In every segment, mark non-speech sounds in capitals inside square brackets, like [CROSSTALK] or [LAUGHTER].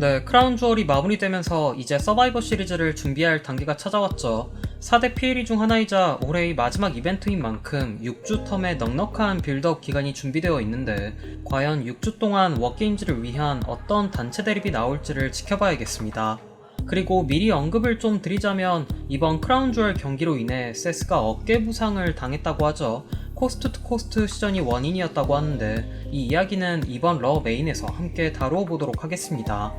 네, 크라운 주얼이 마무리되면서 이제 서바이버 시리즈를 준비할 단계가 찾아왔죠. 4대 PLE 중 하나이자 올해의 마지막 이벤트인 만큼 6주 텀의 넉넉한 빌드업 기간이 준비되어 있는데 과연 6주 동안 워게임즈를 위한 어떤 단체 대립이 나올지를 지켜봐야겠습니다. 그리고 미리 언급을 좀 드리자면 이번 크라운 주얼 경기로 인해 세스가 어깨 부상을 당했다고 하죠. 코스트 투 코스트 시전이 원인이었다고 하는데 이 이야기는 이번 러 메인에서 함께 다루어 보도록 하겠습니다.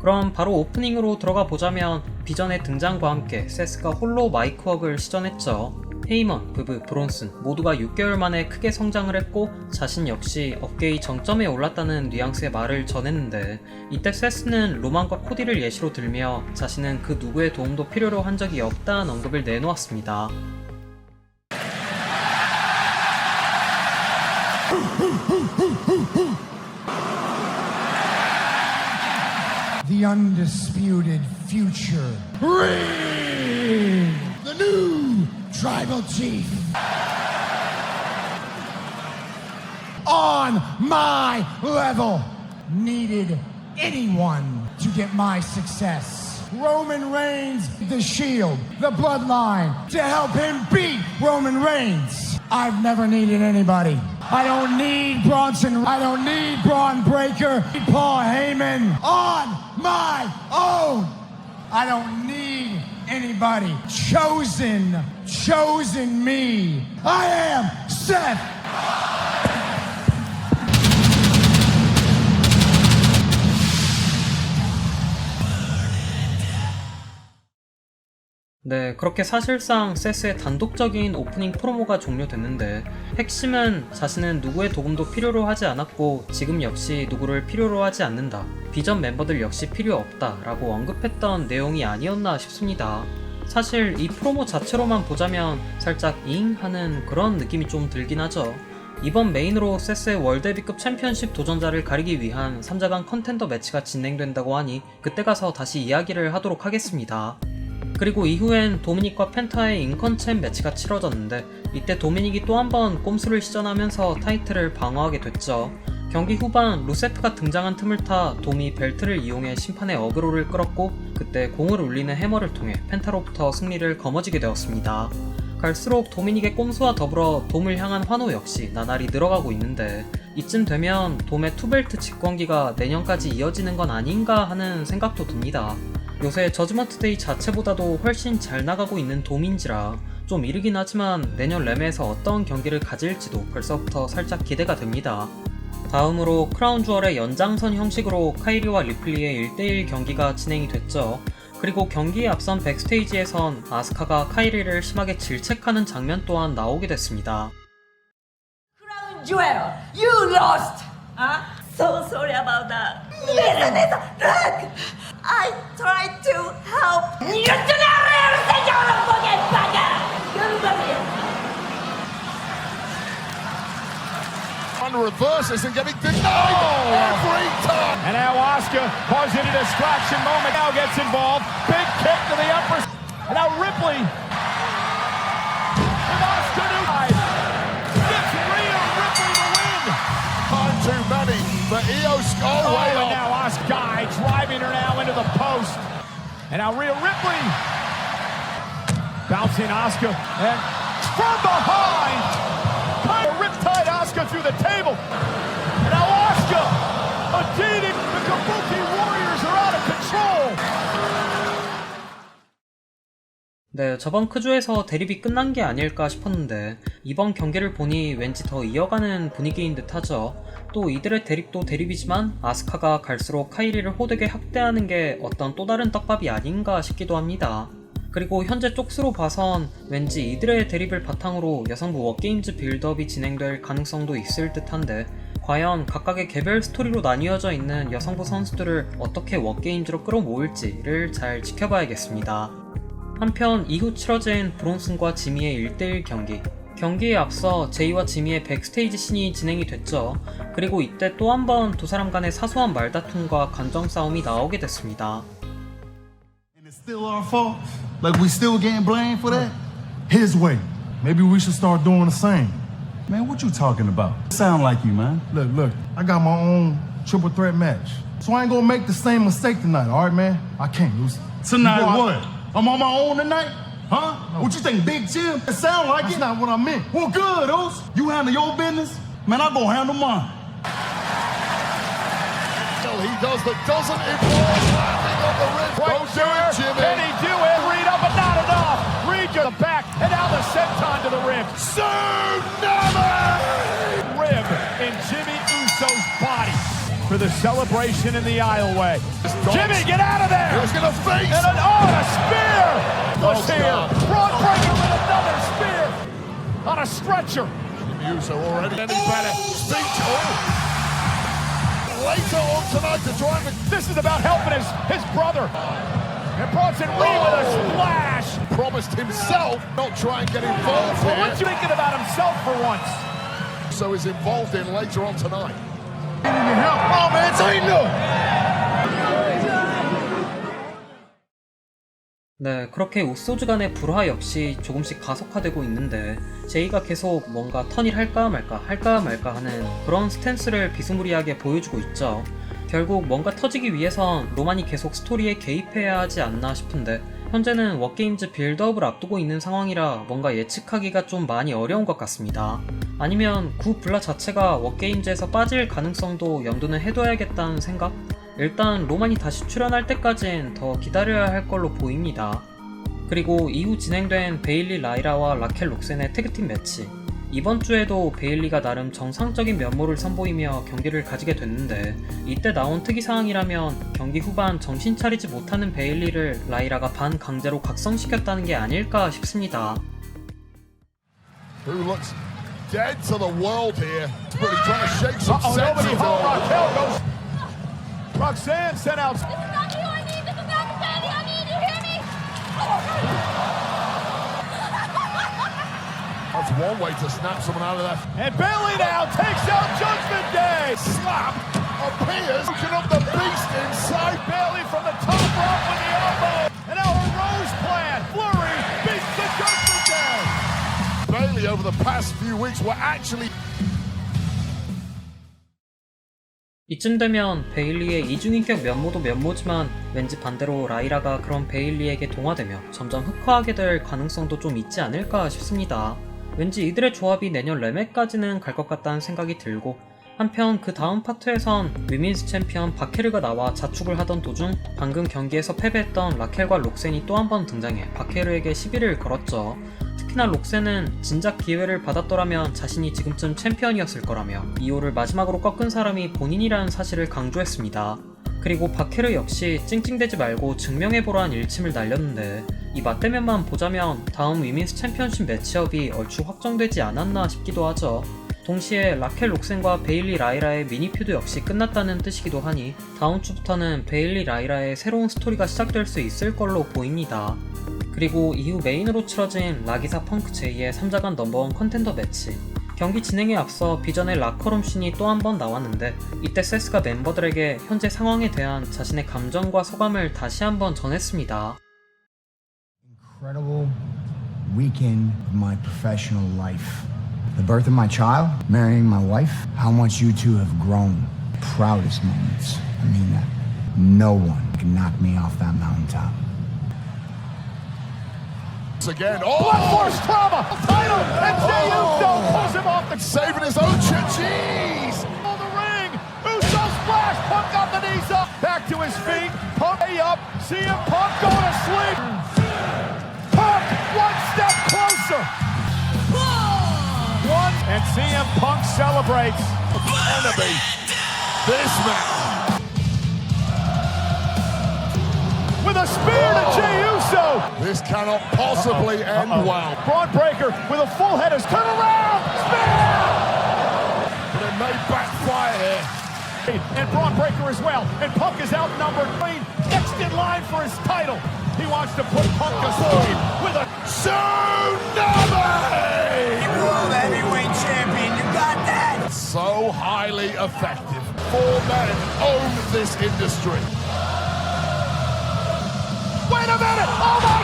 그럼 바로 오프닝으로 들어가 보자면 비전의 등장과 함께 세스가 홀로 마이크웍을 시전했죠. 헤이먼, 브브, 브론슨 모두가 6개월 만에 크게 성장을 했고 자신 역시 업계의 정점에 올랐다는 뉘앙스의 말을 전했는데 이때 세스는 로만과 코디를 예시로 들며 자신은 그 누구의 도움도 필요로 한 적이 없다는 언급을 내놓았습니다. The undisputed future. Reign, the new tribal chief. On my level, needed anyone to get my success. Roman Reigns, the shield, the bloodline, to help him beat Roman Reigns. I've never needed anybody. I don't need Bronson. I don't need Braun Breaker. Paul Heyman on my own. I don't need anybody. Chosen, chosen me. I am Seth. 네, 그렇게 사실상 세스의 단독적인 오프닝 프로모가 종료됐는데 핵심은 자신은 누구의 도움도 필요로 하지 않았고 지금 역시 누구를 필요로 하지 않는다. 비전 멤버들 역시 필요 없다 라고 언급했던 내용이 아니었나 싶습니다. 사실 이 프로모 자체로만 보자면 살짝 잉 하는 그런 느낌이 좀 들긴 하죠. 이번 메인으로 세스의 월드비급 챔피언십 도전자를 가리기 위한 3자간 컨텐더 매치가 진행된다고 하니 그때 가서 다시 이야기를 하도록 하겠습니다. 그리고 이후엔 도미닉과 펜타의 인컨챔 매치가 치러졌는데 이때 도미닉이 또 한 번 꼼수를 시전하면서 타이틀을 방어하게 됐죠. 경기 후반 루세프가 등장한 틈을 타 도미 벨트를 이용해 심판의 어그로를 끌었고 그때 공을 울리는 해머를 통해 펜타로부터 승리를 거머쥐게 되었습니다. 갈수록 도미닉의 꼼수와 더불어 돔을 향한 환호 역시 나날이 늘어가고 있는데 이쯤 되면 돔의 투벨트 직권기가 내년까지 이어지는 건 아닌가 하는 생각도 듭니다. 요새 저지먼트 데이 자체보다도 훨씬 잘 나가고 있는 돔인지라 좀 이르긴 하지만 내년 램에서 어떤 경기를 가질지도 벌써부터 살짝 기대가 됩니다. 다음으로 크라운 주얼의 연장선 형식으로 카이리와 리플리의 1대1 경기가 진행이 됐죠. 그리고 경기에 앞선 백스테이지에선 아스카가 카이리를 심하게 질책하는 장면 또한 나오게 됐습니다. Crown Jewel, you lost. Huh? So sorry about that. Listen, listen, look. I tried to help. You do not understand your own fucking bugger. You're on reverses and getting denied every time. And now Oscar causing a distraction moment. Now gets involved. Big kick to the upper. And now Ripley. For Io Sky. Oh, and now Oscar driving her now into the post. And now Rhea Ripley. Bouncing Oscar. And from behind. Riptide Oscar through the table. 네, 저번 크주에서 대립이 끝난 게 아닐까 싶었는데 이번 경기를 보니 왠지 더 이어가는 분위기인 듯 하죠. 또 이들의 대립도 대립이지만 아스카가 갈수록 카이리를 호되게 학대하는 게 어떤 또 다른 떡밥이 아닌가 싶기도 합니다. 그리고 현재 쪽수로 봐선 왠지 이들의 대립을 바탕으로 여성부 워게임즈 빌드업이 진행될 가능성도 있을 듯한데 과연 각각의 개별 스토리로 나뉘어져 있는 여성부 선수들을 어떻게 워게임즈로 끌어모을지를 잘 지켜봐야겠습니다. 한편 이후 치러진 브론슨과 지미의 1대1 경기. 경기에 앞서 제이와 지미의 백스테이지 씬이 진행이 됐죠. 그리고 이때 또 한 번 두 사람 간의 사소한 말다툼과 감정 싸움이 나오게 됐습니다. And it's still our fault? Like we still getting blamed for that? His way. Maybe we should start doing the same. Man, what you talking about? Sound like you, man. Look, look, I got my own triple threat match. So I ain't gonna make the same mistake tonight, all right, man? I can't lose. Tonight You know I- what? I'm on my own tonight? Huh? What you think, Big Jim? It sound like That's it. not what I meant. Well, good, Oos. You handle your business. Man, I go handle mine. So He does that doesn't involve landing on the rim. Don't do it, Jimmy. Can he do it? Read up, but not enough. Read to the back, and now the senton to the rim. Tsunami! Rib in Jimmy Uso's body for the celebration in the aisleway. Jimmy, get out of there! He's going to face. And on a stretcher. Jimmy Uso already getting better. Speech. Oh. Later on tonight to try and This is about helping his, his brother. And Bronson Reed with a oh. splash. promised himself not try and get involved Well, here. what's you thinking about himself for once? So is involved in later on tonight. Oh, man, so he knew. 네, 그렇게 우소즈 간의 불화 역시 조금씩 가속화되고 있는데 제이가 계속 뭔가 턴일 할까 말까 할까 말까 하는 그런 스탠스를 비스무리하게 보여주고 있죠. 결국 뭔가 터지기 위해선 로만이 계속 스토리에 개입해야 하지 않나 싶은데 현재는 워게임즈 빌드업을 앞두고 있는 상황이라 뭔가 예측하기가 좀 많이 어려운 것 같습니다. 아니면 구 블라 자체가 워게임즈에서 빠질 가능성도 염두는 해둬야겠다는 생각? 일단 로만이 다시 출연할 때까진 더 기다려야 할 걸로 보입니다. 그리고 이후 진행된 베일리 라이라와 라켈 록센의 태그팀 매치. 이번 주에도 베일리가 나름 정상적인 면모를 선보이며 경기를 가지게 됐는데 이때 나온 특이사항이라면 경기 후반 정신 차리지 못하는 베일리를 라이라가 반 강제로 각성시켰다는 게 아닐까 싶습니다. Roxanne sent out. This is not you, I need. This is not Sandy, I need. You hear me? [LAUGHS] That's one way to snap someone out of that And Bailey now takes out Judgment Day. slap. Appears looking up the beast inside. Bailey from the top rope with the elbow. And now a Rose plan. Flurry beats the Judgment Day. Bailey over the past few weeks were actually 이쯤 되면 베일리의 이중인격 면모도 면모지만 왠지 반대로 라이라가 그런 베일리에게 동화되며 점점 흑화하게 될 가능성도 좀 있지 않을까 싶습니다. 왠지 이들의 조합이 내년 레메까지는 갈 것 같다는 생각이 들고 한편 그 다음 파트에선 위민스 챔피언 바케르가 나와 자축을 하던 도중 방금 경기에서 패배했던 라켈과 록센이 또 한 번 등장해 바케르에게 시비를 걸었죠. 특히나 록센은 진작 기회를 받았더라면 자신이 지금쯤 챔피언이었을 거라며 이호를 마지막으로 꺾은 사람이 본인이라는 사실을 강조했습니다. 그리고 바케르 역시 찡찡대지 말고 증명해보라는 일침을 날렸는데 이 맞대면만 보자면 다음 위민스 챔피언십 매치업이 얼추 확정되지 않았나 싶기도 하죠. 동시에 라켈 록센과 베일리 라이라의 미니 퓨드 역시 끝났다는 뜻이기도 하니 다음 주부터는 베일리 라이라의 새로운 스토리가 시작될 수 있을 걸로 보입니다. 그리고 이후 메인으로 치러진 라기사 펑크 제이의 3자간 넘버원 컨텐더 매치. 경기 진행에 앞서 비전의 라커룸 씬이 또 한 번 나왔는데 이때 세스가 멤버들에게 현재 상황에 대한 자신의 감정과 소감을 다시 한 번 전했습니다. Incredible weekend of my professional life. The birth of my child, marrying my wife, how much you two have grown. Proudest moments. I mean that. No one can knock me off that mountaintop. Again. Blood Oh, force trauma. Title. And oh! Jey Uso pulls him off the saving his own shit. Jeez. on the ring. Uso splash. Punk got the knees up. Back to his feet. Punk way up. CM Punk going to sleep. Punk one step closer. One and CM Punk celebrates. Enemy. This man. with a spear to Jey Uso. This cannot possibly end well. Braun Breaker with a full head is turn around. Spear! But it may backfire here. And Braun Breaker as well. And Punk is outnumbered. Clean. Next in line for his title. He wants to put Punk to sleep with a Tsunami! World Heavyweight Champion, you got that? So highly effective. Four men own this industry. Wait a minute! Oh my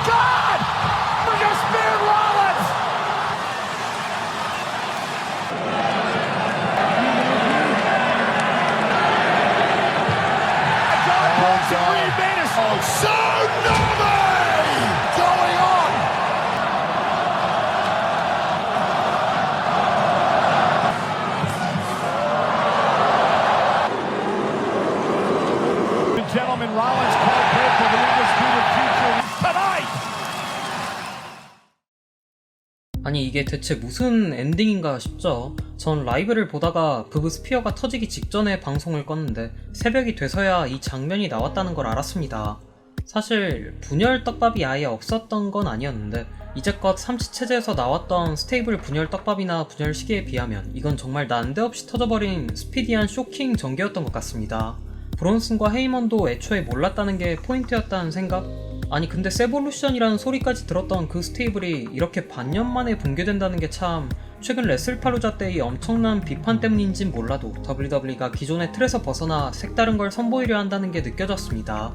아니 이게 대체 무슨 엔딩인가 싶죠. 전 라이브를 보다가 부부 스피어가 터지기 직전에 방송을 껐는데 새벽이 돼서야 이 장면이 나왔다는 걸 알았습니다. 사실 분열 떡밥이 아예 없었던 건 아니었는데 이제껏 삼치체제에서 나왔던 스테이블 분열 떡밥이나 분열 시계에 비하면 이건 정말 난데없이 터져버린 스피디한 쇼킹 전개였던 것 같습니다. 브론슨과 헤이먼도 애초에 몰랐다는 게 포인트였다는 생각? 아니 근데 세볼루션이라는 소리까지 들었던 그 스테이블이 이렇게 반년 만에 붕괴된다는 게 참 최근 레슬팔루자 때의 엄청난 비판 때문인진 몰라도 WWE가 기존의 틀에서 벗어나 색다른 걸 선보이려 한다는 게 느껴졌습니다.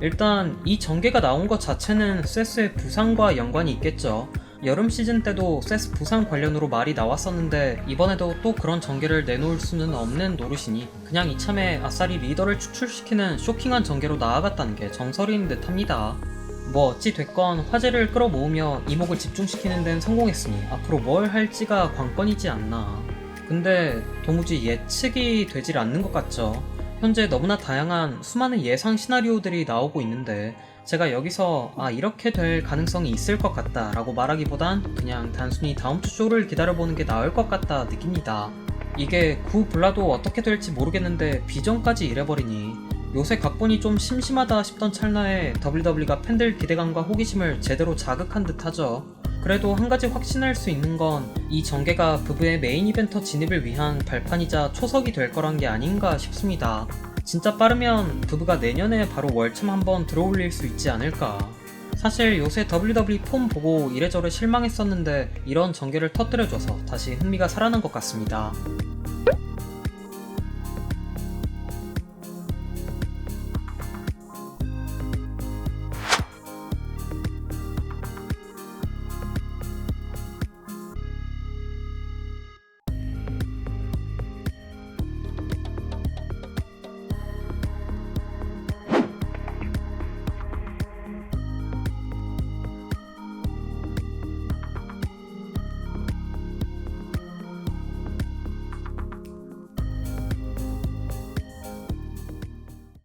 일단 이 전개가 나온 것 자체는 세스의 부상과 연관이 있겠죠. 여름 시즌 때도 세스 부상 관련으로 말이 나왔었는데 이번에도 또 그런 전개를 내놓을 수는 없는 노릇이니 그냥 이참에 아싸리 리더를 추출시키는 쇼킹한 전개로 나아갔다는 게 정설인 듯 합니다. 뭐 어찌 됐건 화제를 끌어모으며 이목을 집중시키는 데는 성공했으니 앞으로 뭘 할지가 관건이지 않나. 근데 도무지 예측이 되질 않는 것 같죠. 현재 너무나 다양한 수많은 예상 시나리오들이 나오고 있는데 제가 여기서 아 이렇게 될 가능성이 있을 것 같다 라고 말하기보단 그냥 단순히 다음 주 쇼를 기다려보는 게 나을 것 같다 느낍니다. 이게 구 블라도 어떻게 될지 모르겠는데 비전까지 이래버리니 요새 각본이 좀 심심하다 싶던 찰나에 WWE가 팬들 기대감과 호기심을 제대로 자극한 듯 하죠. 그래도 한 가지 확신할 수 있는 건 이 전개가 부부의 메인 이벤터 진입을 위한 발판이자 초석이 될 거란 게 아닌가 싶습니다. 진짜 빠르면 부부가 내년에 바로 월참 한번 들어올릴 수 있지 않을까. 사실 요새 WWE 폼 보고 이래저래 실망했었는데 이런 전개를 터뜨려줘서 다시 흥미가 살아난 것 같습니다.